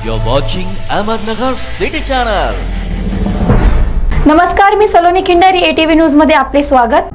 You're watching Ahmednagar City Channel. नमस्कार मी Saloni Khindari ATV न्यूजमध्ये आपले स्वागत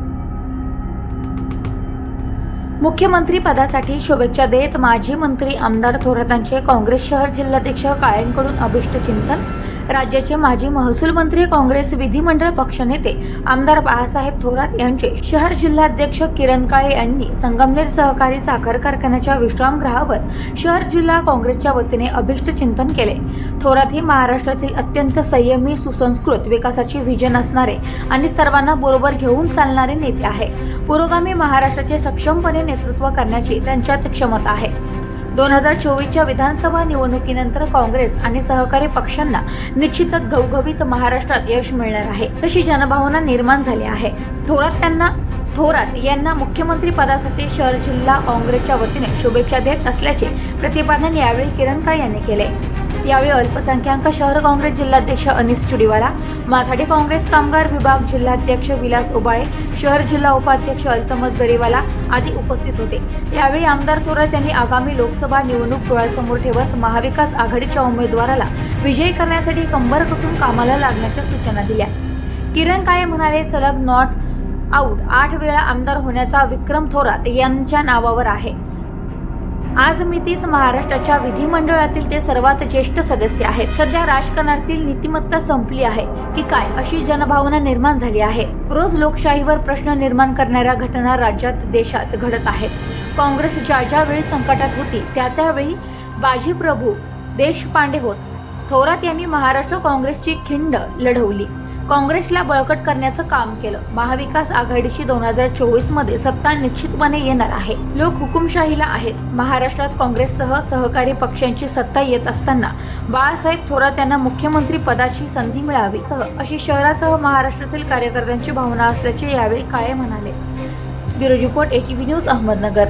मुख्यमंत्री पदासाठी शुभेच्छा देत माजी मंत्री आमदार थोरातांचे काँग्रेस शहर जिल्हाध्यक्ष कायमकडून अभिष्ट चिंतन राज्याचे माजी महसूल मंत्री काँग्रेस विधिमंडळ पक्षनेते आमदार बाळासाहेब थोरात यांचे शहर जिल्हाध्यक्ष किरण काळे यांनी संगमनेर सहकारी साखर कारखान्याच्या विश्रामगृहावर शहर जिल्हा काँग्रेसच्या वतीने अभिष्ट चिंतन केले. थोरात हे महाराष्ट्रातील अत्यंत संयमी सुसंस्कृत विकासाची व्हिजन असणारे आणि सर्वांना बरोबर घेऊन चालणारे नेते आहे. पुरोगामी महाराष्ट्राचे सक्षमपणे नेतृत्व करण्याची त्यांच्यात क्षमता आहे. दोन हजार चोवीसच्या विधानसभा निवडणुकीनंतर काँग्रेस आणि सहकारी पक्षांना निश्चितच घवघवीत महाराष्ट्रात यश मिळणार आहे. तशी जनभावना निर्माण झाली आहे. थोरात त्यांना थोरात यांना मुख्यमंत्री पदासाठी शहर जिल्हा काँग्रेसच्या वतीने शुभेच्छा देत असल्याचे प्रतिपादन यावेळी किरण काळे यांनी केले. यावेळी अल्पसंख्याक शहर काँग्रेस जिल्हाध्यक्ष अनिस चुडीवाला माथाडी काँग्रेस कामगार विभाग जिल्हाध्यक्ष विलास उबाळे शहर जिल्हा उपाध्यक्ष अल्तमस जरीवाला आदी उपस्थित होते. यावेळी आमदार थोरात यांनी आगामी लोकसभा निवडणूक डोळ्यासमोर ठेवत महाविकास आघाडीच्या उमेदवाराला विजयी करण्यासाठी कंबर कसून कामाला लागण्याच्या सूचना दिल्या. किरण काळे म्हणाले सलग नॉट आऊट आठ वेळा आमदार होण्याचा विक्रम थोरात यांच्या नावावर आहे. आज मितीस महाराष्ट्राच्या विधिमंडळातील ते सर्वात ज्येष्ठ सदस्य आहेत. सध्या राजकारणातील नीतिमत्ता संपली आहे की काय अशी जनभावना निर्माण झाली आहे. रोज लोकशाहीवर प्रश्न निर्माण करणाऱ्या घटना राज्यात देशात घडत आहेत. काँग्रेस ज्या ज्या वेळी संकटात होती त्या त्यावेळी बाजीप्रभू देशपांडे होत. थोरात यांनी महाराष्ट्र काँग्रेसची खिंड लढवली. काँग्रेसला बळकट करण्याचं काम केलं. महाविकास आघाडीची दोन हजार चोवीसमध्ये सत्ता निश्चितपणे येणार आहे. लोक हुकुमशाहीला आहेत. महाराष्ट्रात काँग्रेससह सहकारी पक्षांची सत्ता येत असताना बाळासाहेब थोरात यांना मुख्यमंत्री पदाची संधी मिळावी. सह अशी शहरासह महाराष्ट्रातील कार्यकर्त्यांची भावना असल्याचे यावेळी काळे म्हणाले. Bureau report ATV news Ahmednagar.